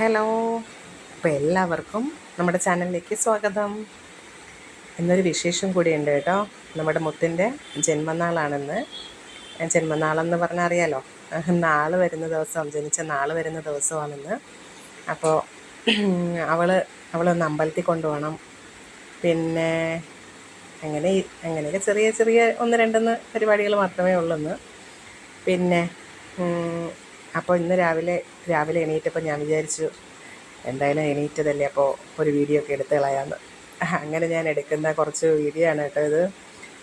Hello അപ്പോൾ എല്ലാവർക്കും നമ്മുടെ ചാനലിലേക്ക് സ്വാഗതം. എന്നൊരു വിശേഷം കൂടിയുണ്ട് കേട്ടോ. നമ്മുടെ മുത്തിന്റെ ജന്മനാളാണെന്ന്. ജന്മനാളെന്ന് പറഞ്ഞാൽ അറിയാലോ നാൾ വരുന്ന ദിവസം ജനിച്ച നാൾ വരുന്ന ദിവസമാണെന്ന്. അപ്പോൾ അവൾ അവളൊന്ന് അമ്പലത്തിൽ കൊണ്ടുപോകണം. പിന്നെ അങ്ങനെ അങ്ങനെയൊക്കെ ചെറിയ ചെറിയ ഒന്ന് രണ്ടെന്ന് പരിപാടികൾ മാത്രമേ ഉള്ളൂന്ന്. പിന്നെ അപ്പോൾ ഇന്ന് രാവിലെ രാവിലെ എണീറ്റപ്പോൾ ഞാൻ വിചാരിച്ചു എന്തായാലും എണീറ്റതല്ലേ അപ്പോൾ ഒരു വീഡിയോ ഒക്കെ എടുത്ത് കളയാമെന്ന് അങ്ങനെ ഞാൻ എടുക്കുന്ന കുറച്ച് വീഡിയോ ആണ് കേട്ടോ ഇത്.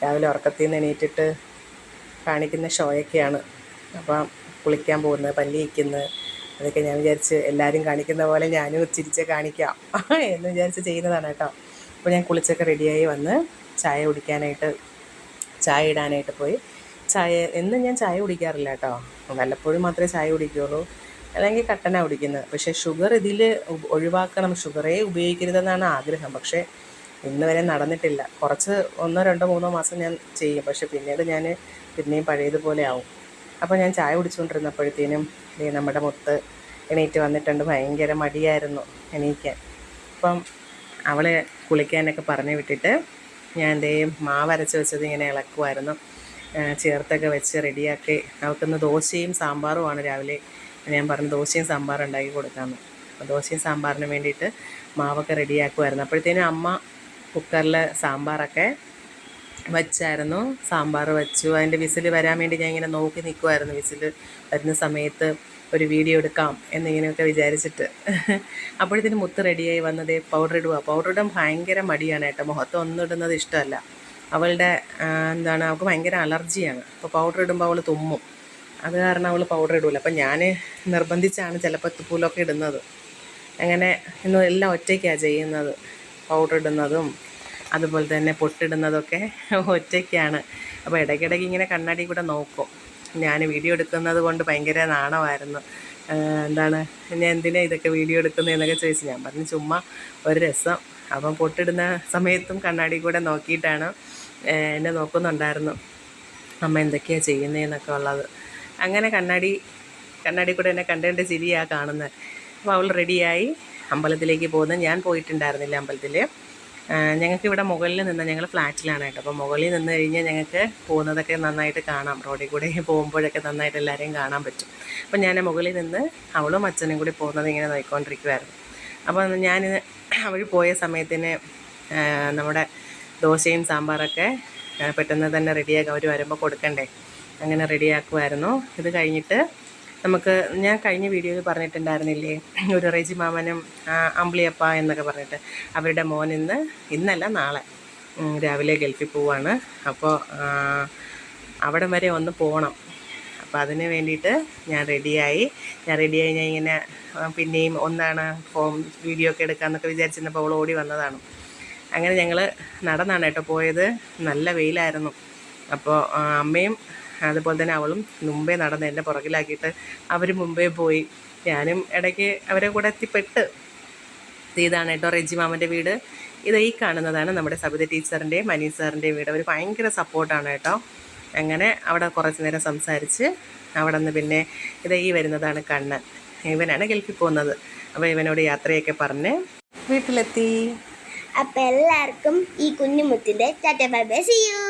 രാവിലെ ഉറക്കത്തിൽ നിന്ന് എണീറ്റിട്ട് കാണിക്കുന്ന ഷോയൊക്കെയാണ് അപ്പം കുളിക്കാൻ പോകുന്നത് പല്ലി വയ്ക്കുന്നത് അതൊക്കെ ഞാൻ വിചാരിച്ച് എല്ലാവരും കാണിക്കുന്ന പോലെ ഞാനും ചിരിച്ച് കാണിക്കാം എന്ന് വിചാരിച്ച് ചെയ്യുന്നതാണ് കേട്ടോ. അപ്പോൾ ഞാൻ കുളിച്ചൊക്കെ റെഡിയായി വന്ന് ചായ കുടിക്കാനായിട്ട് ചായ ഇടാനായിട്ട് പോയി. ചായ എന്നും ഞാൻ ചായ കുടിക്കാറില്ല കേട്ടോ. വല്ലപ്പോഴും മാത്രമേ ചായ കുടിക്കുകയുള്ളൂ അല്ലെങ്കിൽ കട്ടനാണ് കുടിക്കുന്നത് പക്ഷേ ഷുഗർ ഇതിൽ ഒഴിവാക്കണം. ഷുഗറേ ഉപയോഗിക്കരുതെന്നാണ് ആഗ്രഹം. പക്ഷേ ഇന്ന് വരെ നടന്നിട്ടില്ല. കുറച്ച് ഒന്നോ രണ്ടോ മൂന്നോ മാസം ഞാൻ ചെയ്യും. പക്ഷേ പിന്നീട് ഞാൻ പിന്നെയും പഴയതുപോലെ ആവും. അപ്പോൾ ഞാൻ ചായ കുടിച്ചുകൊണ്ടിരുന്നപ്പോഴത്തേനും നമ്മുടെ മുത്ത് എണീറ്റ് വന്നിട്ടുണ്ട്. ഭയങ്കര മടിയായിരുന്നു എണീക്കാൻ. അപ്പം അവളെ കുളിക്കാനൊക്കെ പറഞ്ഞു വിട്ടിട്ട് ഞാൻ ദേ മാവരച്ച് വെച്ചത് ഇങ്ങനെ ഇളക്കുമായിരുന്നു ചേർത്തൊക്കെ വെച്ച് റെഡിയാക്കി അവൾക്കിന്ന് ദോശയും സാമ്പാറുമാണ് രാവിലെ. ഞാൻ പറഞ്ഞു ദോശയും സാമ്പാറും ഉണ്ടാക്കി കൊടുക്കാമെന്ന് അപ്പോൾ ദോശയും സാമ്പാറിന് വേണ്ടിയിട്ട് മാവൊക്കെ റെഡിയാക്കുമായിരുന്നു അപ്പോഴത്തേനും അമ്മ കുക്കറിൽ സാമ്പാറൊക്കെ വച്ചായിരുന്നു. സാമ്പാർ വച്ചു. അതിന്റെ വിസിൽ വരാൻ വേണ്ടി ഞാൻ ഇങ്ങനെ നോക്കി നിൽക്കുമായിരുന്നു വിസിൽ വരുന്ന സമയത്ത് ഒരു വീഡിയോ എടുക്കാം എന്നിങ്ങനെയൊക്കെ വിചാരിച്ചിട്ട്. അപ്പോഴത്തേനും മുത്ത് റെഡിയായി വന്നത് പൗഡർ ഇടുക പൗഡർ ഇടാൻ ഭയങ്കര മടിയാണ് കേട്ടോ. മുഖത്ത് ഒന്നും ഇടുന്നത് ഇഷ്ടമല്ല. അവളുടെ എന്താണ് അവൾക്ക് ഭയങ്കര അലർജിയാണ്. അപ്പോൾ പൗഡർ ഇടുമ്പോൾ അവൾ തുമ്മും. അത് കാരണം അവൾ പൗഡർ ഇടില്ല അപ്പം ഞാൻ നിർബന്ധിച്ചാണ് ചിലപ്പോൾ തുപ്പൂലൊക്കെ ഇടുന്നത്. അങ്ങനെ ഇന്ന് എല്ലാം ഒറ്റയ്ക്കാണ് ചെയ്യുന്നത്. പൗഡർ ഇടുന്നതും അതുപോലെ തന്നെ പൊട്ടിടുന്നതൊക്കെ ഒറ്റയ്ക്കാണ്. അപ്പോൾ ഇടയ്ക്കിടയ്ക്ക് ഇങ്ങനെ കണ്ണാടി കൂടെ നോക്കും. ഞാൻ വീഡിയോ എടുക്കുന്നത് കൊണ്ട് ഭയങ്കര നാണമായിരുന്നു. എന്താണ് ഞാൻ എന്തിനാണ് ഇതൊക്കെ വീഡിയോ എടുക്കുന്നത് എന്നൊക്കെ ചോദിച്ചു. ഞാൻ പറഞ്ഞു ചുമ്മാ ഒരു രസം. അപ്പം പൊട്ടിടുന്ന സമയത്തും കണ്ണാടി കൂടെ നോക്കിയിട്ടാണ് എന്നെ നോക്കുന്നുണ്ടായിരുന്നു. അമ്മ എന്തൊക്കെയാണ് ചെയ്യുന്നതെന്നൊക്കെ ഉള്ളത്. അങ്ങനെ കണ്ണാടി കണ്ണാടി കൂടെ എന്നെ കണ്ടുകൊണ്ട് ചിരിയാണ് കാണുന്നത്. അപ്പോൾ അവൾ റെഡിയായി അമ്പലത്തിലേക്ക് പോകുന്നത് ഞാൻ പോയിട്ടുണ്ടായിരുന്നില്ല അമ്പലത്തിൽ ഞങ്ങൾക്ക് ഇവിടെ മുകളിൽ നിന്ന് ഞങ്ങൾ ഫ്ലാറ്റിലാണ് കേട്ടോ. അപ്പോൾ മുകളിൽ നിന്ന് കഴിഞ്ഞാൽ ഞങ്ങൾക്ക് പോകുന്നതൊക്കെ നന്നായിട്ട് കാണാം. റോഡിൽ കൂടെ പോകുമ്പോഴൊക്കെ നന്നായിട്ട് എല്ലാവരെയും കാണാൻ പറ്റും. അപ്പോൾ ഞാൻ മുകളിൽ നിന്ന് അവളും അച്ഛനും കൂടി പോകുന്നത് ഇങ്ങനെ നോക്കിക്കൊണ്ടിരിക്കുമായിരുന്നു അപ്പോൾ ഞാൻ അവർ പോയ സമയത്തിന് നമ്മുടെ ദോശയും സാമ്പാറൊക്കെ പെട്ടെന്ന് തന്നെ റെഡിയാക്കി അവർ വരുമ്പോൾ കൊടുക്കണ്ടേ? അങ്ങനെ റെഡിയാക്കുമായിരുന്നു ഇത് കഴിഞ്ഞിട്ട് നമുക്ക് ഞാൻ കഴിഞ്ഞ വീഡിയോയിൽ പറഞ്ഞിട്ടുണ്ടായിരുന്നില്ലേ ഒരു റെജി മാമനും അമ്പിളിയപ്പ എന്നൊക്കെ പറഞ്ഞിട്ട് അവരുടെ മോൻ ഇന്ന് ഇന്നല്ല നാളെ രാവിലെ ഗൾഫിൽ പോവാണ്. അപ്പോൾ അവിടം വരെ ഒന്ന് പോകണം അപ്പോൾ അതിന് വേണ്ടിയിട്ട് ഞാൻ റെഡിയായി. ഞാൻ റെഡിയായി ഞാൻ ഇങ്ങനെ പിന്നെയും ഒന്നാണ് ഫോം വീഡിയോ ഒക്കെ എടുക്കാമെന്നൊക്കെ വിചാരിച്ചിരുന്നപ്പോൾ അവൾ ഓടി വന്നതാണ്. അങ്ങനെ ഞങ്ങൾ നടന്നാണ് കേട്ടോ പോയത്. നല്ല വെയിലായിരുന്നു. അപ്പോൾ അമ്മയും അതുപോലെ തന്നെ അവളും മുമ്പേ നടന്ന് എന്റെ പുറകിലാക്കിയിട്ട് അവർ മുമ്പേ പോയി. ഞാനും ഇടയ്ക്ക് അവരെ കൂടെ എത്തിപ്പെട്ട് ഇത് ഇതാണ് കേട്ടോ റെജി മാമന്റെ വീട്. ഇത് ഈ കാണുന്നതാണ് നമ്മുടെ സബിത ടീച്ചറിന്റെയും മനീഷ് സാറിന്റെയും വീട്. അവർ ഭയങ്കര സപ്പോർട്ടാണ് കേട്ടോ. അങ്ങനെ അവിടെ കുറച്ച് നേരം സംസാരിച്ച് അവിടെ നിന്ന് പിന്നെ ഇത് ഈ വരുന്നതാണ് കണ്ണൻ ഇവനാണ് ഗൾഫിൽ പോകുന്നത്. അപ്പോൾ ഇവനോട് യാത്രയൊക്കെ പറഞ്ഞ് വീട്ടിലെത്തി. അപ്പോൾ എല്ലാവർക്കും ഈ കുഞ്ഞുമുത്തിന്റെ tata bye bye see you